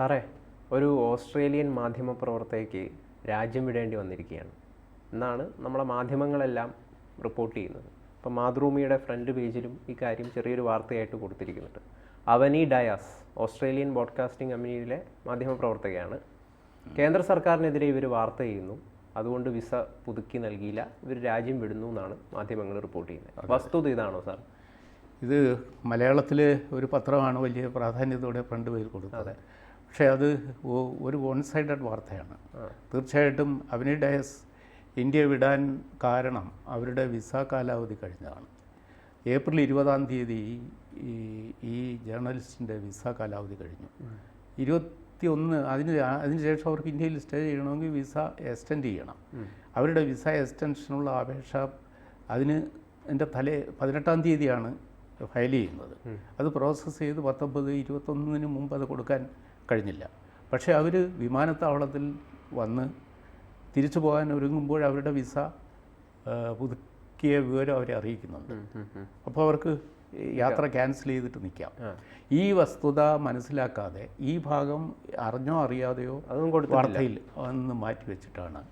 സാറേ ഒരു ഓസ്ട്രേലിയൻ മാധ്യമ പ്രവർത്തകയ്ക്ക് രാജ്യം വിടേണ്ടി വന്നിരിക്കുകയാണ്. എന്നാണ് നമ്മളെ മാധ്യമങ്ങളെല്ലാം റിപ്പോർട്ട് ചെയ്യുന്നത്. അപ്പോൾ മാതൃഭൂമിയുടെ ഫ്രണ്ട് പേജിലും ഈ കാര്യം ചെറിയൊരു വാർത്തയായിട്ട് കൊടുത്തിരിക്കുന്നുണ്ട്. അവനി ഡയാസ് ഓസ്ട്രേലിയൻ ബോഡ്കാസ്റ്റിംഗ് കമ്പനിയിലെ മാധ്യമപ്രവർത്തകയാണ്. കേന്ദ്ര സർക്കാരിനെതിരെ ഇവർ വാർത്ത ചെയ്യുന്നു. അതുകൊണ്ട് വിസ പുതുക്കി നൽകിയില്ല. ഇവർ രാജ്യം വിടുന്നു എന്നാണ് മാധ്യമങ്ങൾ റിപ്പോർട്ട് ചെയ്യുന്നത്. വസ്തുത ഇതാണോ സാർ? ഇത് മലയാളത്തിൽ ഒരു പത്രമാണ് വലിയ പ്രാധാന്യത്തോടെ ഫ്രണ്ട് പേജിൽ കൊടുത്തത്. പക്ഷേ അത് ഒരു വൺ സൈഡഡ് വാർത്തയാണ് തീർച്ചയായിട്ടും അവനി ഡയസ് ഇന്ത്യ വിടാൻ കാരണം അവരുടെ വിസ കാലാവധി കഴിഞ്ഞതാണ്. ഏപ്രിൽ ഇരുപതാം തീയതി ഈ ഈ ജേർണലിസ്റ്റിന്റെ വിസ കാലാവധി കഴിഞ്ഞു. ഇരുപത്തി ഒന്ന് അതിന് അതിനുശേഷം അവർക്ക് ഇന്ത്യയിൽ സ്റ്റേ ചെയ്യണമെങ്കിൽ വിസ എക്സ്റ്റെൻഡ് ചെയ്യണം. അവരുടെ വിസ എക്സ്റ്റൻഷനുള്ള അപേക്ഷ അതിന് എന്റെ തലേ പതിനെട്ടാം തീയതിയാണ് ഫയൽ ചെയ്യുന്നത്. അത് പ്രോസസ്സ് ചെയ്ത് പത്തൊമ്പത് ഇരുപത്തൊന്നിന് മുമ്പ് അത് കൊടുക്കാൻ കഴിഞ്ഞില്ല. പക്ഷേ അവർ വിമാനത്താവളത്തിൽ വന്ന് തിരിച്ചു പോകാൻ ഒരുങ്ങുമ്പോൾ അവരുടെ വിസ പുതുക്കിയ വിവരം അവരെ അറിയിക്കുന്നുണ്ട്. അപ്പോൾ അവർക്ക് യാത്ര ക്യാൻസൽ ചെയ്തിട്ട് നിൽക്കാം. ഈ വസ്തുത മനസ്സിലാക്കാതെ ഈ ഭാഗം അറിഞ്ഞോ അറിയാതെയോ വാർത്തയിൽ ഒന്ന് മാറ്റിവെച്ചിട്ടാണ്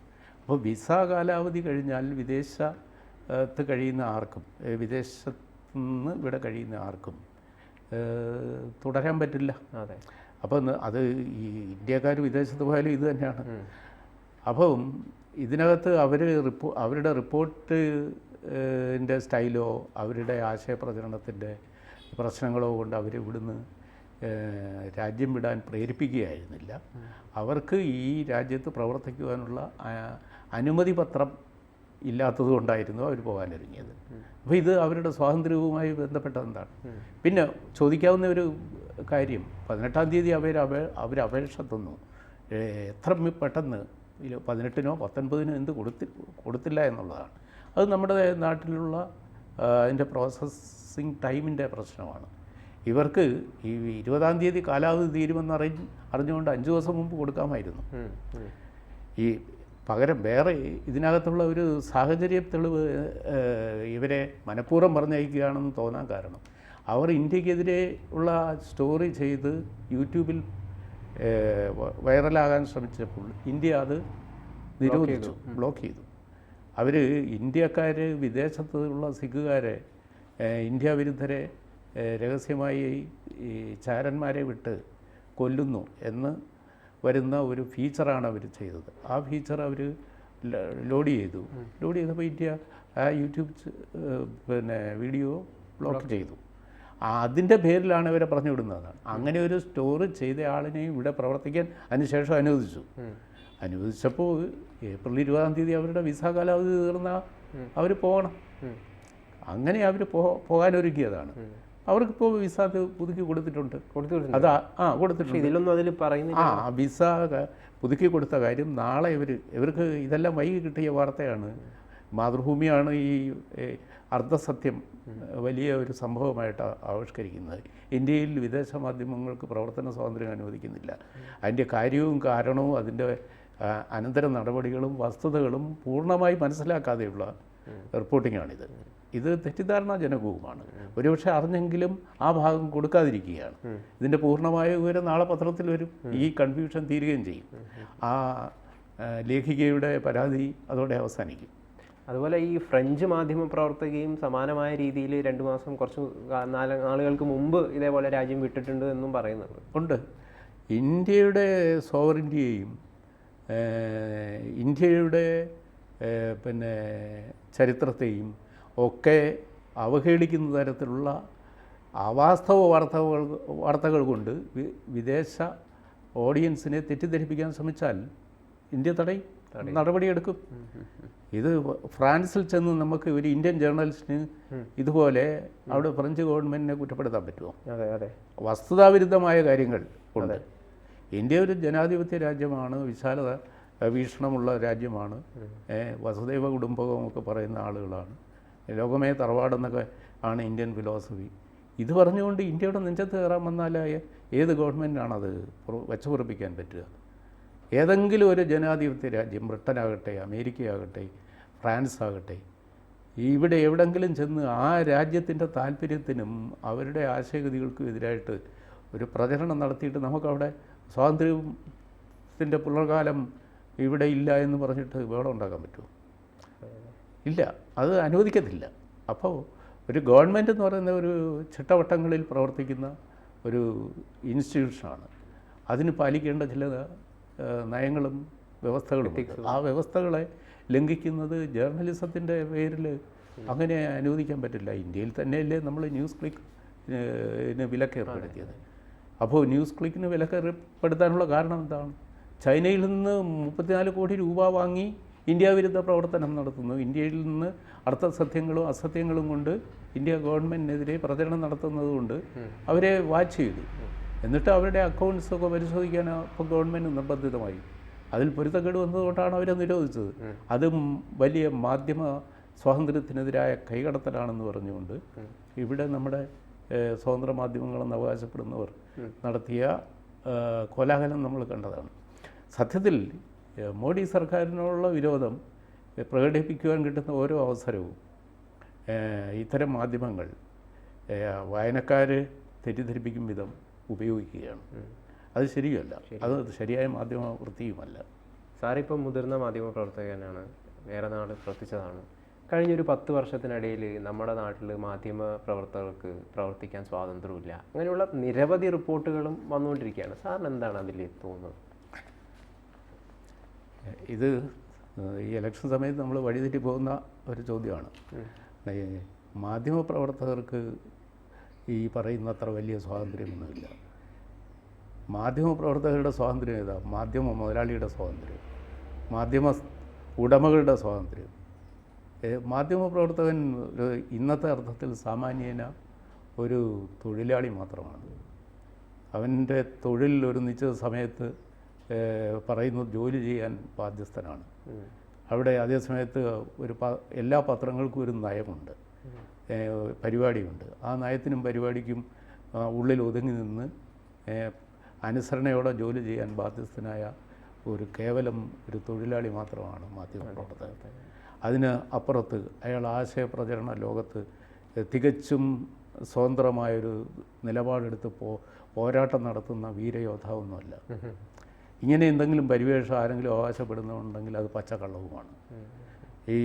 അപ്പോൾ വിസ കാലാവധി കഴിഞ്ഞാൽ വിദേശത്ത് കഴിയുന്ന ആർക്കും വിദേശത്ത് നിന്ന് ഇവിടെ കഴിയുന്ന ആർക്കും തുടരാൻ പറ്റില്ല. അതെ. അപ്പം അത് ഈ ഇന്ത്യക്കാർ വിദേശത്ത് പോയാലും ഇത് തന്നെയാണ്. അപ്പം ഇതിനകത്ത് അവർ റിപ്പോ അവരുടെ റിപ്പോർട്ട് ന്റെ സ്റ്റൈലോ അവരുടെ ആശയപ്രചരണത്തിന്റെ പ്രശ്നങ്ങളോ കൊണ്ട് അവർ ഇവിടുന്ന് രാജ്യം വിടാൻ പ്രേരിപ്പിക്കുകയായിരുന്നില്ല. അവർക്ക് ഈ രാജ്യത്ത് പ്രവർത്തിക്കുവാനുള്ള അനുമതി പത്രം ഇല്ലാത്തത് കൊണ്ടായിരുന്നു അവർ പോകാനൊരുങ്ങിയത് അപ്പോൾ ഇത് അവരുടെ സ്വാതന്ത്ര്യവുമായി ബന്ധപ്പെട്ട എന്താണ് പിന്നെ ചോദിക്കാവുന്ന ഒരു കാര്യം പതിനെട്ടാം തീയതി അവർ അപേ അവർ അപേക്ഷ തന്നു. എത്ര പെട്ടെന്ന് പതിനെട്ടിനോ പത്തൊൻപതിനോ എന്ത് കൊടുത്തി കൊടുത്തില്ല എന്നുള്ളതാണ്. അത് നമ്മുടെ നാട്ടിലുള്ള അതിന്റെ പ്രോസസ്സിങ് ടൈമിന്റെ പ്രശ്നമാണ്. ഇവർക്ക് ഈ ഇരുപതാം തീയതി കാലാവധി തീരുമെന്ന് അറിഞ്ഞ് അറിഞ്ഞുകൊണ്ട് അഞ്ച് ദിവസം മുമ്പ് കൊടുക്കാമായിരുന്നു. ഈ പകരം വേറെ ഇതിനകത്തുള്ള ഒരു സാഹചര്യ തെളിവ് ഇവരെ മനഃപൂർവം പറഞ്ഞയക്കുകയാണെന്ന് തോന്നാൻ കാരണം. അവർ ഇന്ത്യക്കെതിരെ ഉള്ള സ്റ്റോറി ചെയ്ത് യൂട്യൂബിൽ വൈറലാകാൻ ശ്രമിച്ചപ്പോൾ ഇന്ത്യ അത് നിരോധിച്ചു ബ്ലോക്ക് ചെയ്തു. അവർ ഇന്ത്യക്കാർ വിദേശത്തുള്ള സിഖുകാരെ ഇന്ത്യ വിരുദ്ധരെ രഹസ്യമായി ഈ ചാരന്മാരെ വിട്ട് കൊല്ലുന്നു എന്ന് വരുന്ന ഒരു ഫീച്ചറാണ് അവർ ചെയ്തത്. ആ ഫീച്ചർ അവർ ലോഡ് ചെയ്തു. ലോഡ് ചെയ്തപ്പോൾ ഇന്ത്യ ആ യൂട്യൂബ് പിന്നെ വീഡിയോ ബ്ലോക്ക് ചെയ്തു. അതിന്റെ പേരിലാണ് ഇവരെ പറഞ്ഞു വിടുന്നതാണ് അങ്ങനെ ഒരു സ്റ്റോറി ചെയ്ത ആളിനെയും ഇവിടെ പ്രവർത്തിക്കാൻ അതിനുശേഷം അനുവദിച്ചു. അനുവദിച്ചപ്പോൾ ഏപ്രിൽ ഇരുപതാം തീയതി അവരുടെ വിസ കാലാവധി തീർന്ന അവർ പോകണം. അങ്ങനെ അവർ പോ പോകാനൊരുക്കിയതാണ്. അവർക്കിപ്പോൾ വിസ അത് പുതുക്കി കൊടുത്തിട്ടുണ്ട്. കൊടുത്തിട്ടുണ്ട്. അത് ആ- കൊടുത്തിട്ടുണ്ട്. ഇതിലൊന്നും അതിൽ പറയുന്നില്ല. ആ വിസ പുതുക്കി കൊടുത്ത കാര്യം നാളെ ഇവർ ഇവർക്ക് ഇതെല്ലാം വൈകി കിട്ടിയ വാർത്തയാണ്. മാതൃഭൂമിയാണ് ഈ അർദ്ധസത്യം വലിയ ഒരു സംഭവമായിട്ട് ആവിഷ്കരിക്കുന്നത്. ഇന്ത്യയിൽ വിദേശ മാധ്യമങ്ങൾക്ക് പ്രവർത്തന സ്വാതന്ത്ര്യം അനുവദിക്കുന്നില്ല. അതിന്റെ കാര്യവും കാരണവും അതിന്റെ അനന്തര നടപടികളും വസ്തുതകളും പൂർണമായി മനസ്സിലാക്കാതെയുള്ള റിപ്പോർട്ടിങ്ങാണിത് ഇത് തെറ്റിദ്ധാരണാജനകവുമാണ്. ഒരുപക്ഷെ അറിഞ്ഞെങ്കിലും ആ ഭാഗം കൊടുക്കാതിരിക്കുകയാണ്. ഇതിന്റെ പൂർണമായ വിവരം നാളെ പത്രത്തിൽ വരും. ഈ കൺഫ്യൂഷൻ തീരുകയും ചെയ്യും. ആ ലേഖികയുടെ പരാതി അതോടെ അവസാനിക്കും. അതുപോലെ ഈ ഫ്രഞ്ച് മാധ്യമ പ്രവർത്തകയും സമാനമായ രീതിയിൽ രണ്ട് മാസം കുറച്ച് നാല് നാളുകൾക്ക് മുമ്പ് ഇതേപോലെ രാജ്യം വിട്ടിട്ടുണ്ട് എന്നും പറയുന്നുണ്ട്. ഉണ്ട്. ഇന്ത്യയുടെ സോവറിന്റെയും ഇന്ത്യയുടെ പിന്നെ ചരിത്രത്തെയും ഒക്കെ അവഹേളിക്കുന്ന തരത്തിലുള്ള അവാസ്തവ വാർത്തകൾ വാർത്തകൾ കൊണ്ട് വിദേശ ഓഡിയൻസിനെ തെറ്റിദ്ധരിപ്പിക്കാൻ ശ്രമിച്ചാൽ ഇന്ത്യ തടയും നടപടിയെടുക്കും. ഇത് ഫ്രാൻസിൽ ചെന്ന് നമുക്ക് ഒരു ഇന്ത്യൻ ജേർണലിസ്റ്റിന് ഇതുപോലെ അവിടെ ഫ്രഞ്ച് ഗവൺമെന്റിനെ കുറ്റപ്പെടുത്താൻ പറ്റുമോ? വസ്തുതാവിരുദ്ധമായ കാര്യങ്ങൾ ഉണ്ട്. ഇന്ത്യ ഒരു ജനാധിപത്യ രാജ്യമാണ് വിശാലത വീക്ഷണമുള്ള രാജ്യമാണ്. വസുദൈവ കുടുംബകം ഒക്കെ പറയുന്ന ആളുകളാണ്. ലോകമേ തറവാടെന്നൊക്കെ ആണ് ഇന്ത്യൻ ഫിലോസഫി ഇത് പറഞ്ഞുകൊണ്ട് ഇന്ത്യയുടെ നെഞ്ചത്ത് കയറാൻ വന്നാലായ ഏത് ഗവൺമെന്റാണത് വെച്ചുപുറപ്പിക്കാൻ പറ്റുക? ഏതെങ്കിലും ഒരു ജനാധിപത്യ രാജ്യം ബ്രിട്ടനാകട്ടെ അമേരിക്കയാകട്ടെ ഫ്രാൻസ് ആകട്ടെ ഇവിടെ എവിടെങ്കിലും ചെന്ന് ആ രാജ്യത്തിന്റെ താല്പര്യത്തിനും അവരുടെ ആശയഗതികൾക്കും എതിരായിട്ട് ഒരു പ്രചരണം നടത്തിയിട്ട് നമുക്കവിടെ സ്വാതന്ത്ര്യത്തിന്റെ പുലർകാലം ഇവിടെ ഇല്ല എന്ന് പറഞ്ഞിട്ട് ബഹളം ഉണ്ടാക്കാൻ പറ്റുമോ? ഇല്ല അത് അനുവദിക്കത്തില്ല. അപ്പോൾ ഒരു ഗവൺമെന്റ് എന്ന് പറയുന്ന ഒരു ചിട്ടവട്ടങ്ങളിൽ പ്രവർത്തിക്കുന്ന ഒരു ഇൻസ്റ്റിറ്റ്യൂഷനാണ്. അതിന് പാലിക്കേണ്ട ചില നയങ്ങളും വ്യവസ്ഥകളും ആ വ്യവസ്ഥകളെ ലംഘിക്കുന്നത് ജേർണലിസത്തിന്റെ പേരിൽ അങ്ങനെ അനുവദിക്കാൻ പറ്റില്ല. ഇന്ത്യയിൽ തന്നെയല്ലേ നമ്മൾ ന്യൂസ് ക്ലിക്ക് വിലക്കേർപ്പെടുത്തിയത്. അപ്പോൾ ന്യൂസ് ക്ലിക്കിന് വിലക്ക് ഏർപ്പെടുത്താനുള്ള കാരണം എന്താണ്? ചൈനയിൽ നിന്ന് മുപ്പത്തിനാല് കോടി രൂപ വാങ്ങി ഇന്ത്യ വിരുദ്ധ പ്രവർത്തനം നടത്തുന്നു. ഇന്ത്യയിൽ നിന്ന് അർത്ഥ സത്യങ്ങളും അസത്യങ്ങളും കൊണ്ട് ഇന്ത്യ ഗവൺമെന്റിനെതിരെ പ്രചരണം നടത്തുന്നതുകൊണ്ട് അവരെ വാച്ച് ചെയ്തു. എന്നിട്ട് അവരുടെ അക്കൗണ്ട്സൊക്കെ പരിശോധിക്കാൻ അപ്പോൾ ഗവൺമെന്റ് നിർബന്ധിതമായി. അതിൽ പൊരുത്തക്കേട് വന്നതുകൊണ്ടാണ് അവരെ നിരോധിച്ചത്. അതും വലിയ മാധ്യമ സ്വാതന്ത്ര്യത്തിനെതിരായ കൈകടത്തലാണെന്ന് പറഞ്ഞുകൊണ്ട് ഇവിടെ നമ്മുടെ സ്വതന്ത്ര മാധ്യമങ്ങളെന്ന് അവകാശപ്പെടുന്നവർ നടത്തിയ കോലാഹലം നമ്മൾ കണ്ടതാണ്. സത്യത്തിൽ മോഡി സർക്കാരിനോടുള്ള വിരോധം പ്രകടിപ്പിക്കുവാൻ കിട്ടുന്ന ഓരോ അവസരവും ഇത്തരം മാധ്യമങ്ങൾ വായനക്കാർ വായനക്കാരെ തെറ്റിദ്ധരിപ്പിക്കും വിധം ഉപയോഗിക്കുകയാണ്. അത് ശരിയല്ല. അത് ശരിയായ മാധ്യമ വൃത്തിയുമല്ല. സാറിപ്പം മുതിർന്ന മാധ്യമ പ്രവർത്തകനാണ് വേറെ നാട് പ്രവർത്തിച്ചതാണ്. കഴിഞ്ഞൊരു പത്ത് വർഷത്തിനിടയിൽ നമ്മുടെ നാട്ടിൽ മാധ്യമ പ്രവർത്തകർക്ക് പ്രവർത്തിക്കാൻ സ്വാതന്ത്ര്യമില്ല. അങ്ങനെയുള്ള നിരവധി റിപ്പോർട്ടുകളും വന്നുകൊണ്ടിരിക്കുകയാണ്. സാറിന് എന്താണ് അതിൽ തോന്നുന്നത്? ഇത് ഈ ഇലക്ഷൻ സമയത്ത് നമ്മൾ വഴിതെറ്റി പോകുന്ന ഒരു ചോദ്യമാണ്. മാധ്യമപ്രവർത്തകർക്ക് ഈ പറയുന്ന അത്ര വലിയ സ്വാതന്ത്ര്യമൊന്നുമില്ല. മാധ്യമപ്രവർത്തകരുടെ സ്വാതന്ത്ര്യം ഏതാ? മാധ്യമ മുതലാളിയുടെ സ്വാതന്ത്ര്യം. മാധ്യമ ഉടമകളുടെ സ്വാതന്ത്ര്യം. മാധ്യമപ്രവർത്തകൻ ഇന്നത്തെ അർത്ഥത്തിൽ സാമാന്യേന ഒരു തൊഴിലാളി മാത്രമാണ്. അവന്റെ തൊഴിൽ ഒരു നിശ്ചിത സമയത്ത് ഏഹ്, പറയുന്നത് ജോലി ചെയ്യാൻ ബാധ്യസ്ഥനാണ്. അവിടെ അതേസമയത്ത് ഒരു പ എല്ലാ പത്രങ്ങൾക്കും ഒരു നയമുണ്ട്. പരിപാടിയുണ്ട്. ആ നയത്തിനും പരിപാടിക്കും ഉള്ളിൽ ഒതുങ്ങി നിന്ന് അനുസരണയോടെ ജോലി ചെയ്യാൻ ബാധ്യസ്ഥനായ ഒരു കേവലം ഒരു തൊഴിലാളി മാത്രമാണ് മാധ്യമപ്രവർത്തകൻ അതിന് അപ്പുറത്ത് അയാൾ ആശയപ്രചരണ ലോകത്ത് തികച്ചും സ്വതന്ത്രമായൊരു നിലപാടെടുത്ത് പോ പോരാട്ടം നടത്തുന്ന വീരയോദ്ധാവൊന്നുമല്ല. ഇങ്ങനെ എന്തെങ്കിലും പരിവേഷം ആരെങ്കിലും അവകാശപ്പെടുന്നുണ്ടെങ്കിൽ അത് പച്ചക്കള്ളവുമാണ്. ഈ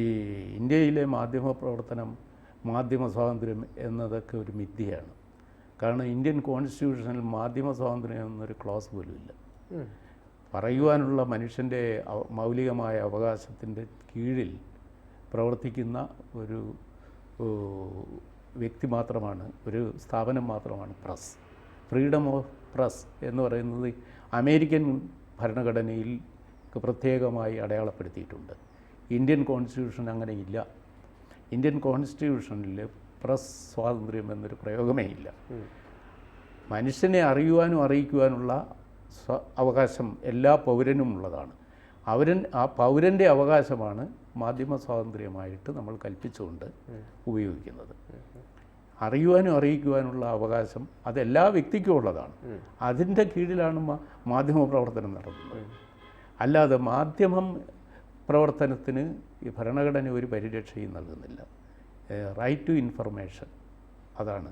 ഇന്ത്യയിലെ മാധ്യമ പ്രവർത്തനം മാധ്യമ സ്വാതന്ത്ര്യം എന്നതൊക്കെ ഒരു മിഥ്യയാണ്. കാരണം ഇന്ത്യൻ കോൺസ്റ്റിറ്റ്യൂഷനിൽ മാധ്യമ സ്വാതന്ത്ര്യം എന്നൊരു ക്ലോസ് പോലും ഇല്ല. പറയുവാനുള്ള മനുഷ്യന്റെ മൗലികമായ അവകാശത്തിന്റെ കീഴിൽ പ്രവർത്തിക്കുന്ന ഒരു വ്യക്തി മാത്രമാണ് ഒരു സ്ഥാപനം മാത്രമാണ് പ്രസ്. ഫ്രീഡം ഓഫ് പ്രസ് എന്ന് പറയുന്നത് അമേരിക്കൻ ഭരണഘടനയിൽ പ്രത്യേകമായി അടയാളപ്പെടുത്തിയിട്ടുണ്ട്. ഇന്ത്യൻ കോൺസ്റ്റിറ്റ്യൂഷൻ അങ്ങനെ ഇല്ല. ഇന്ത്യൻ കോൺസ്റ്റിറ്റ്യൂഷനിൽ പ്രസ് സ്വാതന്ത്ര്യം എന്നൊരു പ്രയോഗമേ ഇല്ല. മനുഷ്യനെ അറിയുവാനും അറിയിക്കുവാനുള്ള സ്വ അവകാശം എല്ലാ പൗരനും ഉള്ളതാണ്. അവരൻ ആ പൗരന്റെ അവകാശമാണ് മാധ്യമ സ്വാതന്ത്ര്യമായിട്ട് നമ്മൾ കൽപ്പിച്ചുകൊണ്ട് ഉപയോഗിക്കുന്നത്. അറിയുവാനും അറിയിക്കുവാനുള്ള അവകാശം അതെല്ലാ വ്യക്തിക്കും ഉള്ളതാണ്. അതിന്റെ കീഴിലാണ് മാധ്യമ പ്രവർത്തനം നടത്തുന്നത്. അല്ലാതെ മാധ്യമം പ്രവർത്തനത്തിന് ഈ ഭരണഘടന ഒരു പരിരക്ഷയും നൽകുന്നില്ല. റൈറ്റ് ടു ഇൻഫർമേഷൻ അതാണ്.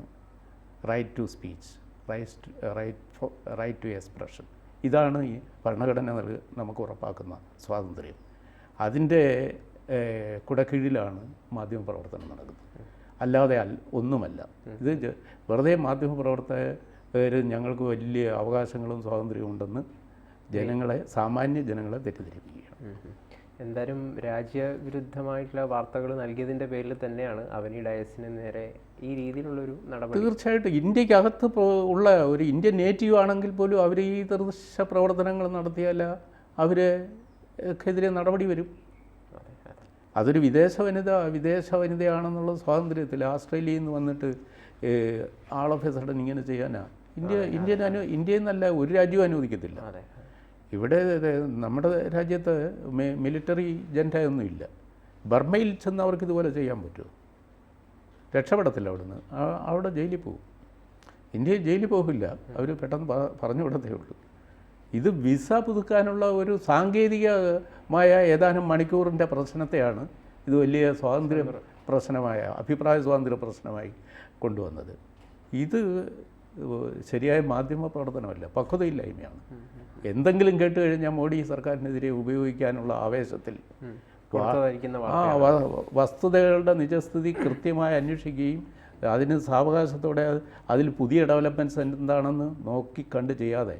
Right to speech right right right to expression ഇതാണ് ഈ ഭരണഘടന നമുക്ക് ഉറപ്പാക്കുന്ന സ്വാതന്ത്ര്യം. അതിന്റെ കുടക്കീഴിലാണ് മാധ്യമ പ്രവർത്തനം നടക്കുന്നത്. അല്ലാതെ അല്ല ഒന്നുമല്ല. ഇത് വെറുതെ മാധ്യമപ്രവർത്തകർ ഞങ്ങൾക്ക് വലിയ അവകാശങ്ങളും സ്വാതന്ത്ര്യവും ഉണ്ടെന്ന് ജനങ്ങളെ സാമാന്യ ജനങ്ങളെ തെറ്റിദ്ധരിപ്പിക്കുകയാണ്. എന്തായാലും രാജ്യവിരുദ്ധമായിട്ടുള്ള വാർത്തകൾ നൽകിയതിന്റെ പേരിൽ തന്നെയാണ് അവനി ഡയസിന് നേരെ ഈ രീതിയിലുള്ളൊരു നടപടി. തീർച്ചയായിട്ടും ഇന്ത്യക്കകത്ത് ഉള്ള ഒരു ഇന്ത്യൻ നേറ്റീവ് ആണെങ്കിൽ പോലും അവർ ഈ ദൃശ്യ പ്രവർത്തനങ്ങൾ നടത്തിയാൽ അവരെക്കെതിരെ നടപടി വരും. അതൊരു വിദേശ വനിത വിദേശ വനിതയാണെന്നുള്ള സ്വാതന്ത്ര്യത്തിൽ ആസ്ട്രേലിയയിൽ നിന്ന് വന്നിട്ട് ആൾ ഓഫ് എ സഡൻ ഇങ്ങനെ ചെയ്യാനാ? ഇന്ത്യ ഇന്ത്യൻ അനു ഇന്ത്യയിൽ നിന്നല്ല ഒരു രാജ്യവും അനുവദിക്കത്തില്ല. ഇവിടെ നമ്മുടെ രാജ്യത്ത് മി- മിലിറ്ററി ഇല്ല. ബർമയിൽ ചെന്ന് അവർക്ക് ഇതുപോലെ ചെയ്യാൻ പറ്റുമോ? രക്ഷപ്പെടത്തില്ല അവിടുന്ന്. നിന്ന് അവിടെ ജയിലിൽ പോകും. ഇന്ത്യയിൽ ജയിലിൽ പോകില്ല. അവർ പെട്ടെന്ന് പറഞ്ഞു വിടത്തേ ഉള്ളൂ. ഇത് വിസ പുതുക്കാനുള്ള ഒരു സാങ്കേതികമായ ഏതാനും മണിക്കൂറിന്റെ പ്രശ്നത്തെയാണ് ഇത് വലിയ സ്വാതന്ത്ര്യ പ്രശ്നമായ അഭിപ്രായ സ്വാതന്ത്ര്യ പ്രശ്നമായി കൊണ്ടുവന്നത്. ഇത് ശരിയായ മാധ്യമ പ്രവർത്തനമല്ല പക്വതയില്ലായ്മയാണ്. എന്തെങ്കിലും കേട്ട് കഴിഞ്ഞാൽ മോഡി സർക്കാരിനെതിരെ ഉപയോഗിക്കാനുള്ള ആവേശത്തിൽ ആ വസ്തുതകളുടെ നിജസ്ഥിതി കൃത്യമായി അന്വേഷിക്കുകയും അതിന് സാവകാശത്തോടെ അതിൽ പുതിയ ഡെവലപ്മെന്റ്സ് എന്താണെന്ന് നോക്കി കണ്ട് ചെയ്യാതെ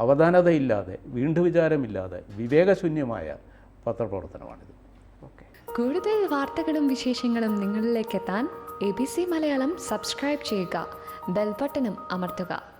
അവധാനതയില്ലാതെ വീണ്ടും വിചാരമില്ലാതെ വിവേകശൂന്യമായ പത്രപ്രവർത്തനമാണിത്. ഓക്കെ കൂടുതൽ വാർത്തകളും വിശേഷങ്ങളും നിങ്ങളിലേക്ക് എത്താൻ A B C Malayalam subscribe ചെയ്യുക. ബെൽബട്ടനും അമർത്തുക.